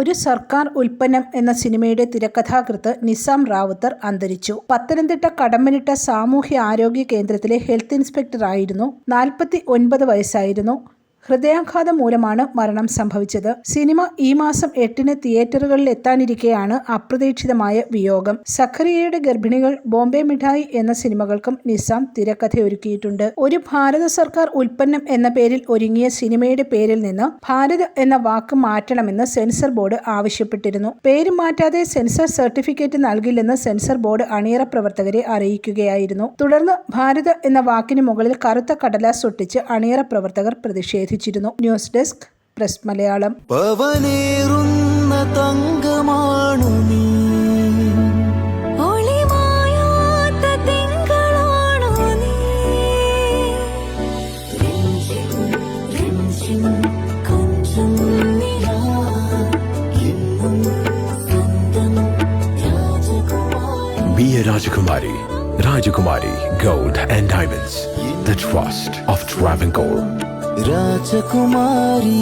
ഒരു സർക്കാർ ഉൽപ്പന്നം എന്ന സിനിമയുടെ തിരക്കഥാകൃത്ത് നിസാം റാവുത്തർ അന്തരിച്ചു. പത്തനംതിട്ട കടമ്പനിട്ട സാമൂഹ്യ ആരോഗ്യ കേന്ദ്രത്തിലെ ഹെൽത്ത് ഇൻസ്പെക്ടറായിരുന്നു. നാൽപ്പത്തി ഒൻപത് വയസ്സായിരുന്നു. ഹൃദയാഘാതം മൂലമാണ് മരണം സംഭവിച്ചത്. സിനിമ ഈ മാസം എട്ടിന് തിയേറ്ററുകളിൽ എത്താനിരിക്കെയാണ് അപ്രതീക്ഷിതമായ വിയോഗം. സഖറിയയുടെ ഗർഭിണികൾ ബോംബെ മിഠായി എന്ന സിനിമകൾക്കും നിസാം തിരക്കഥയൊരുക്കിയിട്ടുണ്ട്. ഒരു ഭാരത സർക്കാർ ഉൽപ്പന്നം എന്ന പേരിൽ ഒരുങ്ങിയ സിനിമയുടെ പേരിൽ നിന്ന് ഭാരത് എന്ന വാക്ക് മാറ്റണമെന്ന് സെൻസർ ബോർഡ് ആവശ്യപ്പെട്ടിരുന്നു. പേര് മാറ്റാതെ സെൻസർ സർട്ടിഫിക്കറ്റ് നൽകില്ലെന്ന് സെൻസർ ബോർഡ് അണിയറ പ്രവർത്തകരെ അറിയിക്കുകയായിരുന്നു. തുടർന്ന് ഭാരത് എന്ന വാക്കിന് മുകളിൽ കറുത്ത കടലാസ് ഒട്ടിച്ച് അണിയറ പ്രവർത്തകർ പ്രതിഷേധിച്ചിരുന്നു ന്യൂസ് ഡെസ്ക് പ്രസ് മലയാളം തങ്കമാണു നീ Be a Rajakumari. Rajakumari Gold and Diamonds. The trust of Travancore. Rajakumari.